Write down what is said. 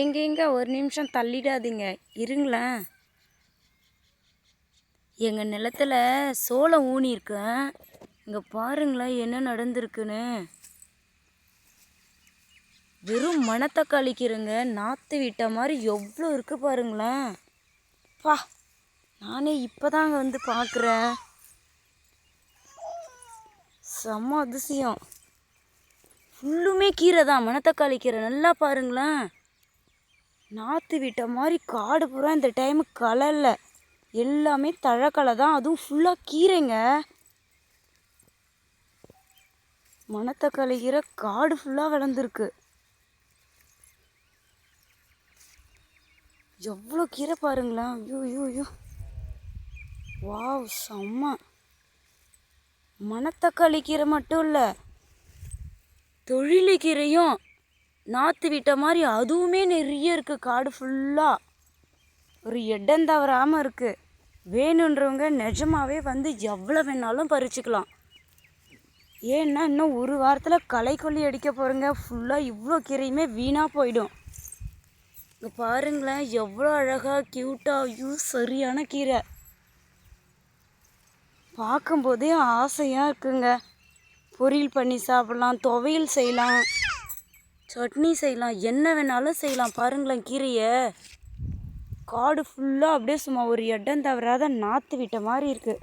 எங்கெங்க ஒரு நிமிஷம் தள்ளிடாதீங்க. இருங்களேன். எங்கள் நிலத்துல சோளம் ஊனியிருக்கேன் இங்கே பாருங்களேன் என்ன நடந்திருக்குன்னு. வெறும் மணத்தக்காளிக்கிறங்க நாற்று விட்ட மாதிரி எவ்வளோ இருக்குது பாருங்களேன். பா நானே இப்போதாங்க வந்து பார்க்குறேன் செம்ம அதிசயம். ஃபுல்லுமே கீரை தான் மணத்தக்காளி கீரை. நல்லா பாருங்களேன். நாற்று விட்ட மாதிரி காடு பூரா இந்த டைமு இல்லை எல்லாமே தழக்களை தான் அதுவும் ஃபுல்லாக கீரைங்க. மணத்தக்காளி கீரை காடு ஃபுல்லாக விளந்துருக்கு எவ்வளோ கீரை பாருங்களேன். ஐயோ ஐயோ ஐயோ. வாவ் செம்ம. மணத்தக்காளி கீரை மட்டும் இல்லை தொழிலு கீரையும் நாற்று விட்ட மாதிரி அதுவுமே நிறைய இருக்குது காடு ஃபுல்லாக ஒரு இடம் தவறாமல் இருக்குது வேணுன்றவங்க நிஜமாவே வந்து எவ்வளோ வேணாலும் பறிச்சுக்கலாம். ஏன்னா இன்னும் ஒரு வாரத்தில் களை கொல்லி அடிக்க போகிறேங்க ஃபுல்லாக இவ்வளோ கீரையுமே வீணாக போயிடும். இங்கே பாருங்களேன் எவ்வளோ அழகாக க்யூட்டாக ஐயோ சரியான கீரை. பார்க்கும்போதே ஆசையாக இருக்குங்க. பொரியல் பண்ணி சாப்பிட்லாம் துவையல் செய்யலாம். சட்னி செய்யலாம் என்ன வேணாலும் செய்யலாம். பாருங்களேன் கீரையை. காடு ஃபுல்லாக அப்படியே சும்மா ஒரு இடம் தவறாத நாற்று விட்ட மாதிரி இருக்குது